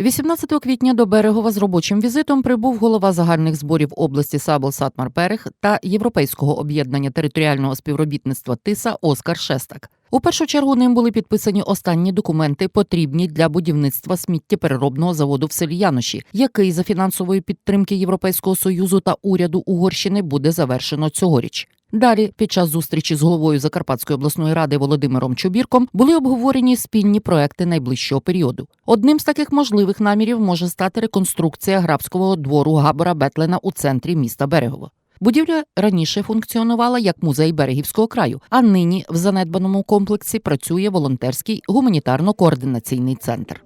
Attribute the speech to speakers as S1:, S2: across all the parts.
S1: 18 квітня до Берегова з робочим візитом прибув голова загальних зборів області Сабл Сатмар Берег та Європейського об'єднання територіального співробітництва ТИСА Оскар Шестак. У першу чергу ним були підписані останні документи, потрібні для будівництва сміттєпереробного заводу в селі Яноші, який за фінансової підтримки Європейського союзу та уряду Угорщини буде завершено цьогоріч. Далі, під час зустрічі з головою Закарпатської обласної ради Володимиром Чубірком, були обговорені спільні проекти найближчого періоду. Одним з таких можливих намірів може стати реконструкція грабського двору Габора Бетлена у центрі міста Берегово. Будівля раніше функціонувала як музей берегівського краю, а нині в занедбаному комплексі працює волонтерський гуманітарно-координаційний центр.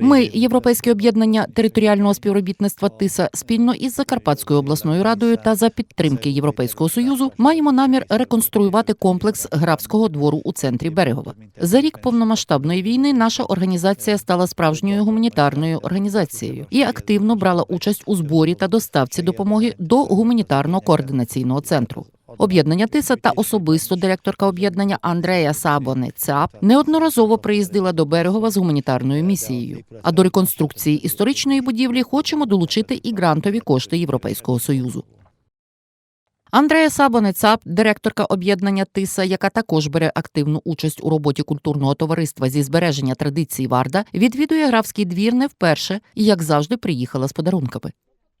S1: Ми,
S2: révén
S1: Європейське об'єднання територіального співробітництва ТИСА, спільно із Закарпатською обласною радою та за підтримки Європейського союзу маємо намір реконструювати комплекс графського двору у центрі Берегова. За рік повномасштабної війни наша організація стала справжньою гуманітарною організацією і активно брала участь у зборі та доставці допомоги до гуманітарно-координаційного центру. Об'єднання ТИСА та особисто директорка об'єднання Андрея Сабони ЦАП неодноразово приїздила до Берегова з гуманітарною місією. А до реконструкції історичної будівлі хочемо долучити і грантові кошти Європейського союзу. Андрея Сабоне ЦАП, директорка об'єднання ТИСА, яка також бере активну участь у роботі культурного товариства зі збереження традицій Варда, відвідує графський двір не вперше і, як завжди, приїхала з подарунками.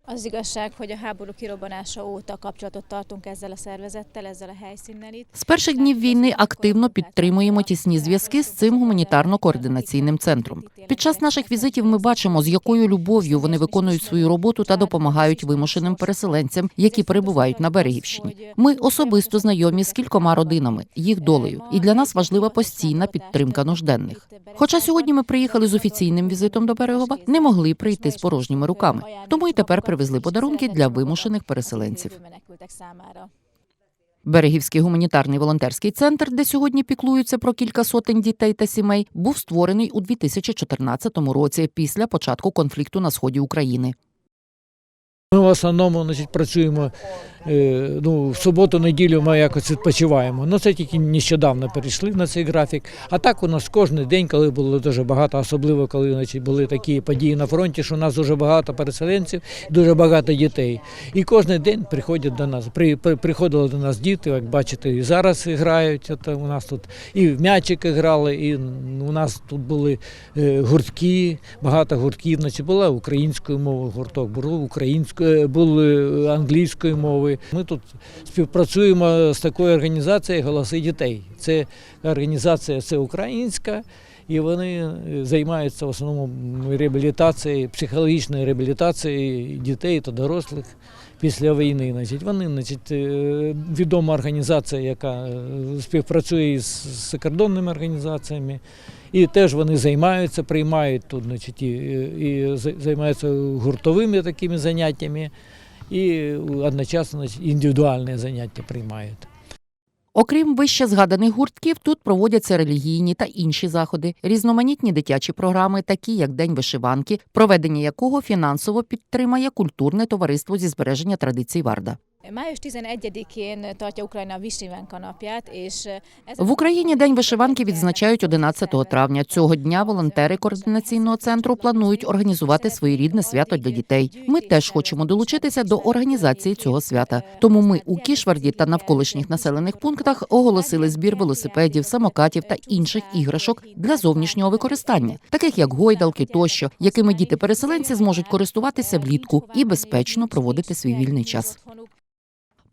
S3: Az igazság, hogy a háború kirobbanása óta kapcsolatot tartunk ezzel a szervezettel, ezzel a helyszínnel itt.
S1: З перших днів війни активно підтримуємо тісні зв'язки з цим гуманітарно-координаційним центром. Під час наших візитів ми бачимо, з якою любов'ю вони виконують свою роботу та допомагають вимушеним переселенцям, які перебувають на берегівщині. Ми особисто знайомі з кількома родинами, їх долею, і для нас важлива постійна підтримка нужденних. Хоча сьогодні ми приїхали з офіційним візитом до Берегова, не могли прийти з порожніми руками. Тому й тепер привезли подарунки для вимушених переселенців. Берегівський гуманітарний волонтерський центр, де сьогодні піклуються про кілька сотень дітей та сімей, був створений у 2014 році після початку конфлікту на сході України.
S4: Ми в основному значить, працюємо е, ну, в суботу, неділю ми якось відпочиваємо. Ну це тільки нещодавно перейшли на цей графік. А так у нас кожен день, коли було дуже багато, особливо коли значить, були такі події на фронті, що у нас дуже багато переселенців, дуже багато дітей. І кожен день приходять до нас. При, при, приходили до нас діти, як бачите, і зараз грають. От у нас тут і в м'ячики грали, і у нас тут були е, гуртки, багато гуртків. Значить, була українською мовою гурток, було українською, були англійської мови. Ми тут співпрацюємо з такою організацією Голоси дітей. Це організація це українська. І вони е, займаються в основному реабілітацією, психологічною реабілітацією дітей та дорослих після війни. Значить, вони значить, е, відома організація, яка е, співпрацює із закордонними організаціями. І теж вони займаються, приймають тут, значить, і, і займаються гуртовими такими заняттями, і одночасно значить, індивідуальні заняття приймають.
S1: Окрім вище згаданих гуртків, тут проводяться релігійні та інші заходи, різноманітні дитячі програми, такі як День вишиванки, проведення якого фінансово підтримає культурне товариство зі збереження традицій Варда.
S3: Május 11-én tartja Ukrajna a Visivánka napját, ez
S1: В Україні День вишиванки відзначають 11 травня. Цього дня волонтери координаційного центру планують організувати своєрідне свято для дітей. Ми теж хочемо долучитися до організації цього свята. Тому ми у Кішварді та навколишніх населених пунктах оголосили збір велосипедів, самокатів та інших іграшок для зовнішнього використання, таких як гойдалки тощо, якими діти-переселенці зможуть користуватися влітку і безпечно проводити свій вільний час.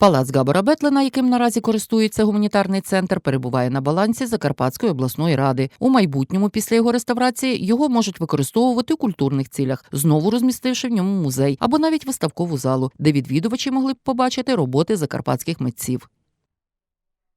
S1: Палац Габора Бетлена, яким наразі користується гуманітарний центр, перебуває на балансі Закарпатської обласної ради. У майбутньому, після його реставрації, його можуть використовувати у культурних цілях, знову розмістивши в ньому музей або навіть виставкову залу, де відвідувачі могли б побачити роботи закарпатських митців.